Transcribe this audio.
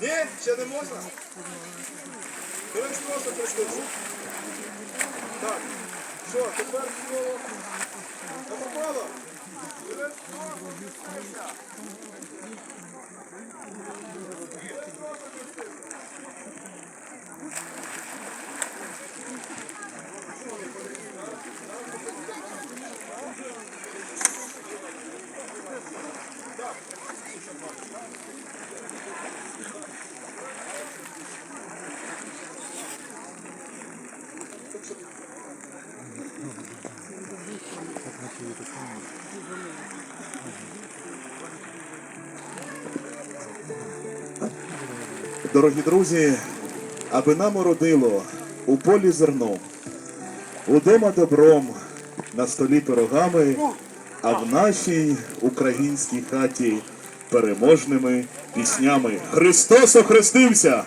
Ні, ще не можна? Дивись просто прискочу. Так, що, тепер слово. Попало? Дорогі друзі, аби нам уродило у полі зерно, удома добром, на столі пирогами, а в нашій українській хаті переможними піснями. Христос охрестився!